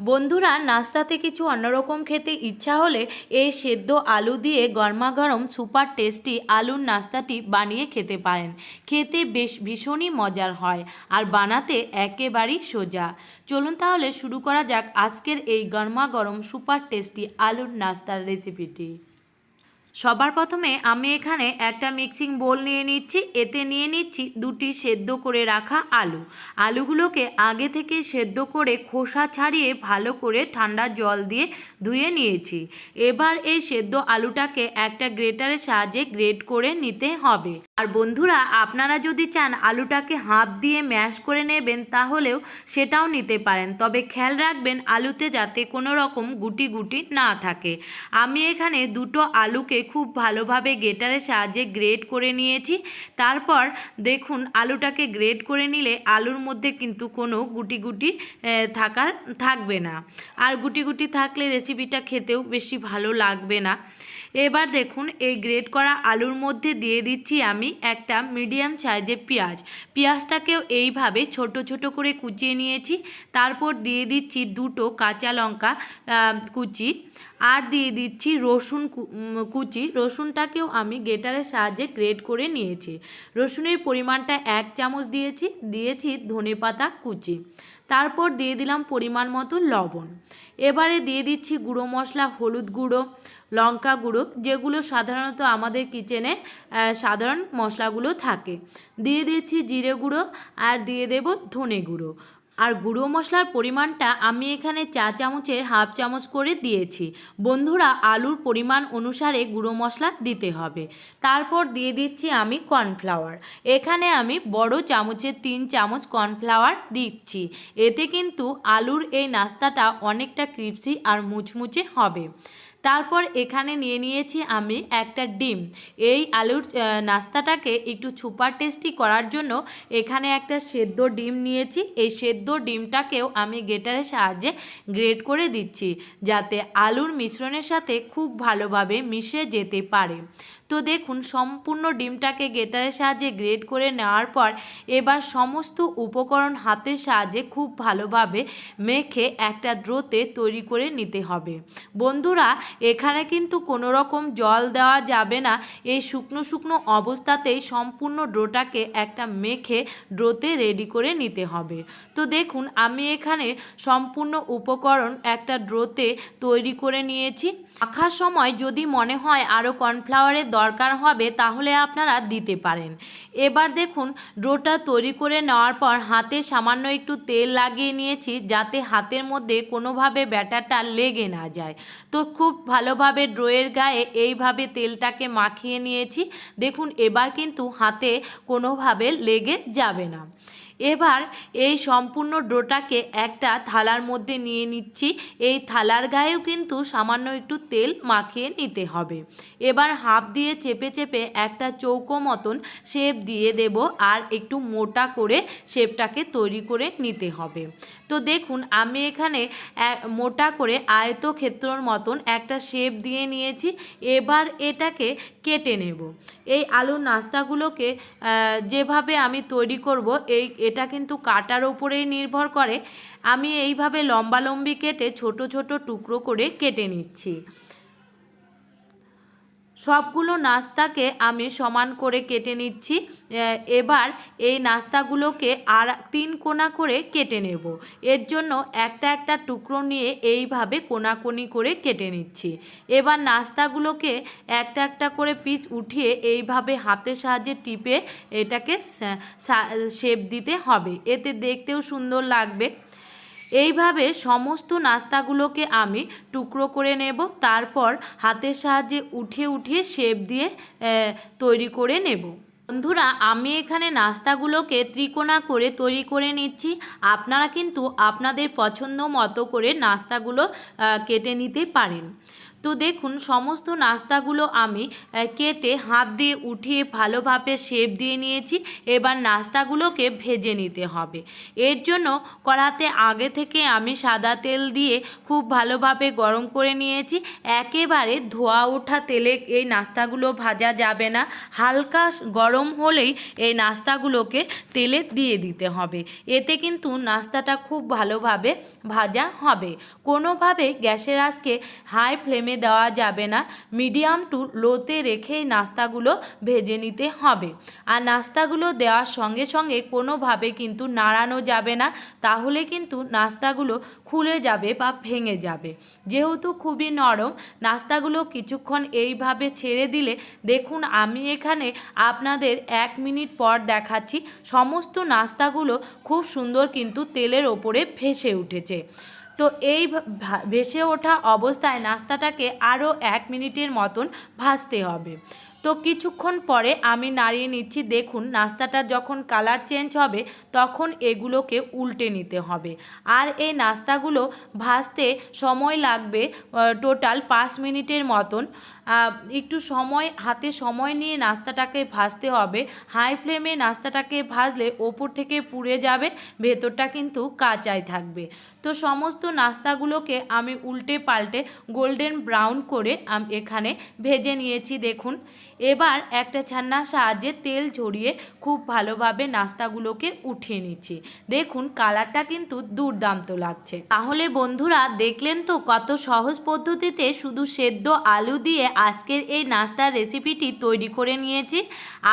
বন্ধুরা, নাস্তাতে কিছু অন্যরকম খেতে ইচ্ছা হলে এই সেদ্ধ আলু দিয়ে গরমাগরম সুপার টেস্টি আলুর নাস্তাটি বানিয়ে খেতে পারেন। খেতে বেশ ভীষণই মজার হয় আর বানাতে একেবারেই সোজা। চলুন তাহলে শুরু করা যাক আজকের এই গরমাগরম সুপার টেস্টি আলুর নাস্তার রেসিপিটি। সবার প্রথমে আমি এখানে একটা মিক্সিং বোল নিয়ে নিচ্ছি, এতে নিয়ে নিচ্ছি দুটি সেদ্ধ করে রাখা আলু। আলুগুলোকে আগে থেকে সেদ্ধ করে খোসা ছাড়িয়ে ভালো করে ঠান্ডা জল দিয়ে ধুয়ে নিয়েছি। এবার এই সেদ্ধ আলুটাকে একটা গ্রেটারের সাহায্যে গ্রেট করে নিতে হবে। আর বন্ধুরা, আপনারা যদি চান আলুটাকে হাত দিয়ে ম্যাশ করে নেবেন, তাহলেও সেটাও নিতে পারেন। তবে খেয়াল রাখবেন, আলুতে যাতে কোনো রকম গুটি গুটি না থাকে। আমি এখানে দুটো আলুকে খুব ভালোভাবে গেটারের সাহায্যে গ্রেড করে নিয়েছি। তারপর দেখুন, আলুটাকে গ্রেড করে নিলে আলুর মধ্যে কিন্তু কোনো গুটি গুটি থাকার, থাকবে না। আর গুটি গুটি থাকলে রেসিপিটা খেতেও বেশি ভালো লাগবে না। এবার দেখুন, এই গ্রেট করা আলুর মধ্যে দিয়ে দিচ্ছি আমি একটা মিডিয়াম সাইজের পেঁয়াজ। পেঁয়াজটাকেও এইভাবে ছোট ছোট করে কুচিয়ে নিয়েছি। তারপর দিয়ে দিচ্ছি দুটো কাঁচা লঙ্কা কুচি। আর দিয়ে দিচ্ছি রসুন কুচি। রসুনটাকেও আমি গেটারের সাহায্যে গ্রেট করে নিয়েছি। রসুনের পরিমাণটা এক চামচ দিয়েছি। দিয়েছি ধনেপাতা কুচি। তারপর দিয়ে দিলাম পরিমাণ মতো লবণ। এবারে দিয়ে দিচ্ছি গুঁড়ো মশলা, হলুদ গুঁড়ো, লঙ্কা গুঁড়ো, যেগুলো সাধারণত আমাদের কিচেনে সাধারণ মশলাগুলো থাকে। দিয়ে দিচ্ছি জিরে গুঁড়ো আর দিয়ে দেব ধনে গুঁড়ো। আর গুঁড়ো মশলার পরিমাণটা আমি এখানে চা চামচের হাফ চামচ করে দিয়েছি। বন্ধুরা, আলুর পরিমাণ অনুসারে গুঁড়ো মশলা দিতে হবে। তারপর দিয়ে দিচ্ছি আমি কর্নফ্লাওয়ার। এখানে আমি বড় চামচের তিন চামচ কর্নফ্লাওয়ার দিচ্ছি। এতে কিন্তু আলুর এই নাস্তাটা অনেকটা ক্রিপসি আর মুচমুচে হবে। তারপর এখানে নিয়ে নিয়েছি আমি একটা ডিম। এই আলুর নাস্তাটাকে একটু সুপার টেস্টি করার জন্য এখানে একটা সেদ্ধ ডিম নিয়েছি। এই সেদ্ধ ডিমটাকেও আমি গেটারের সাহায্যে গ্রেট করে দিচ্ছি যাতে আলুর মিশ্রণের সাথে খুব ভালোভাবে মিশে যেতে পারে। তো দেখুন, সম্পূর্ণ ডিমটাকে গেটারের সাহায্যে গ্রেড করে নেওয়ার পর এবার সমস্ত উপকরণ হাতের সাহায্যে খুব ভালোভাবে মেখে একটা ড্রোতে তৈরি করে নিতে হবে। বন্ধুরা, এখানে কিন্তু কোনো রকম জল দেওয়া যাবে না। এই শুকনো শুকনো অবস্থাতেই সম্পূর্ণ ড্রোটাকে একটা মেখে ড্রোতে রেডি করে নিতে হবে। তো দেখুন, আমি এখানে সম্পূর্ণ উপকরণ একটা ড্রোতে তৈরি করে নিয়েছি। মাখার সময় যদি মনে হয় আরও কর্নফ্লাওয়ারের দরকার হবে, তাহলে আপনারা দিতে পারেন। এবার দেখুন, ডোটা তৈরি করে নেওয়ার পর হাতে সামান্য একটু তেল লাগিয়ে নিয়েছি, যাতে হাতের মধ্যে কোনোভাবে ব্যাটারটা লেগে না যায়। তো খুব ভালোভাবে ড্রোয়ের গায়ে এইভাবে তেলটাকে মাখিয়ে নিয়েছি। দেখুন, এবার কিন্তু হাতে কোনোভাবে লেগে যাবে না। এবার এই সম্পূর্ণ ডোটাকে একটা থালার মধ্যে নিয়ে নিচ্ছি। এই থালার গায়েও কিন্তু সামান্য একটু তেল মাখিয়ে নিতে হবে। এবার হাফ দিয়ে চেপে চেপে একটা চৌকো মতন শেপ দিয়ে দেব আর একটু মোটা করে শেপটাকে তৈরি করে নিতে হবে। তো দেখুন, আমি এখানে মোটা করে আয়তক্ষেত্রর মতন একটা শেপ দিয়ে নিয়েছি। এবার এটাকে কেটে নেব। এই আলুর নাস্তাগুলোকে যেভাবে আমি তৈরি করব, এই এটা কিন্তু কাটার ওপরেই নির্ভর করে। আমি এইভাবে লম্বালম্বি কেটে ছোট ছোট টুকরো করে কেটে নিচ্ছি। সবগুলো নাস্তাকে আমি সমান করে কেটে নিচ্ছি। এবার এই নাস্তাগুলোকে আর তিন কোনা করে কেটে নেব। এর জন্য একটা একটা টুকরো নিয়ে এইভাবে কোনাকুনি করে কেটে নিচ্ছি। এবার নাস্তাগুলোকে একটা একটা করে পিচ উঠিয়ে এইভাবে হাতের সাহায্যে টিপে এটাকে শেপ দিতে হবে। এতে দেখতেও সুন্দর লাগবে। এইভাবে সমস্ত নাস্তাগুলোকে আমি টুকরো করে নেব, তারপর হাতের সাহায্যে উঠে উঠিয়ে শেপ দিয়ে তৈরি করে নেব। বন্ধুরা, আমি এখানে নাস্তাগুলোকে ত্রিকোণা করে তৈরি করে নিচ্ছি। আপনারা কিন্তু আপনাদের পছন্দ মতো করে নাস্তাগুলো কেটে নিতে পারেন। তো দেখুন, সমস্ত নাস্তাগুলো আমি কেটে হাত দিয়ে উঠিয়ে ভালোভাবে শেপ দিয়ে নিয়েছি। এবার নাস্তাগুলোকে ভেজে নিতে হবে। এর জন্য কড়াতে আগে থেকে আমি সাদা তেল দিয়ে খুব ভালোভাবে গরম করে নিয়েছি। একেবারে ধোয়া ওঠা তেলে এই নাস্তাগুলো ভাজা যাবে না। হালকা গরম হলেই এই নাস্তাগুলোকে তেলে দিয়ে দিতে হবে। এতে কিন্তু নাস্তাটা খুব ভালোভাবে ভাজা হবে। কোনোভাবে গ্যাসের আজকে হাই ফ্লেমে দেওয়া যাবে না। মিডিয়াম টু লোতে রেখে নাস্তাগুলো ভেজে নিতে হবে। আর নাস্তাগুলো দেওয়ার সঙ্গে সঙ্গে কোনোভাবে কিন্তু নাড়ানো যাবে না। তাহলে কিন্তু নাস্তাগুলো খুলে যাবে বা ভেঙে যাবে। যেহেতু খুবই নরম, নাস্তাগুলো কিছুক্ষণ এইভাবে ছেড়ে দিলে দেখুন আমি এখানে আপনাদের এক মিনিট পর দেখাচ্ছি। সমস্ত নাস্তাগুলো খুব সুন্দর কিন্তু তেলের ওপরে ভেসে উঠেছে। তো এই ভেসে ওঠা অবস্থায় নাস্তাটাকে আরও এক মিনিটের মতন ভাজতে হবে। তো কিছুক্ষণ পরে আমি নাড়িয়ে নিচ্ছি, দেখুন নাস্তাটা যখন কালার চেঞ্জ হবে তখন এগুলোকে উল্টে নিতে হবে। আর এই নাস্তাগুলো ভাজতে সময় লাগবে টোটাল পাঁচ মিনিটের মতন। একটু সময়, হাতে সময় নিয়ে নাস্তাটাকে ভাজতে হবে। হাই ফ্লেমে নাস্তাটাকে ভাজলে ওপর থেকে পুড়ে যাবে, ভেতরটা কিন্তু কাঁচাই থাকবে। তো সমস্ত নাস্তাগুলোকে আমি উল্টে পাল্টে গোল্ডেন ব্রাউন করে আম এখানে ভেজে নিয়েছি, দেখুন। এবার একটা ছান্নার সাহায্যে তেল ঝরিয়ে খুব ভালোভাবে নাস্তাগুলোকে উঠিয়ে নিচ্ছি। দেখুন, কালারটা কিন্তু দুর্দান্ত লাগছে। তাহলে বন্ধুরা, দেখলেন তো কত সহজ পদ্ধতিতে শুধু সেদ্ধ আলু দিয়ে আজকের এই নাস্তার রেসিপিটি তৈরি করে নিয়েছি।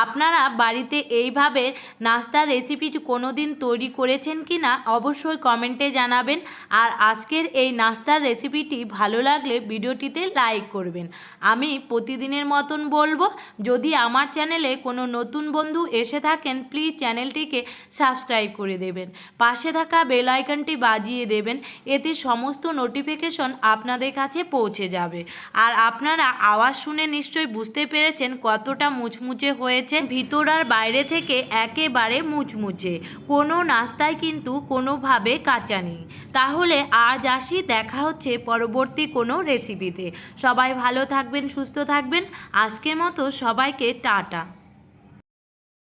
আপনারা বাড়িতে এইভাবে নাস্তার রেসিপিটি কোনো দিন তৈরি করেছেন কি না অবশ্যই কমেন্টে জানাবেন। আর আজকের এই নাস্তার রেসিপিটি ভালো লাগলে ভিডিওটিতে লাইক করবেন। আমি প্রতিদিনের মতন বলব, যদি আমার চ্যানেলে কোনো নতুন বন্ধু এসে থাকেন প্লিজ চ্যানেলটিকে সাবস্ক্রাইব করে দেবেন। পাশে থাকা বেল আইকনটি বাজিয়ে দেবেন, এতে সমস্ত নোটিফিকেশন আপনাদের কাছে পৌঁছে যাবে। আর আপনারা আওয়াজ শুনে নিশ্চয়ই বুঝতে পেরেছেন কতটা মুচমুচে হয়েছে। ভিতর আর বাইরে থেকে একেবারে মুচমুচে। কোনো নাস্তায় কিন্তু কোনোভাবে কাঁচা নেই। তাহলে আজ আসি, দেখা হচ্ছে পরবর্তী কোনো রেসিপিতে সবাই ভালো থাকবেন, সুস্থ থাকবেন। আজকের মতো সবাইকে টাটা।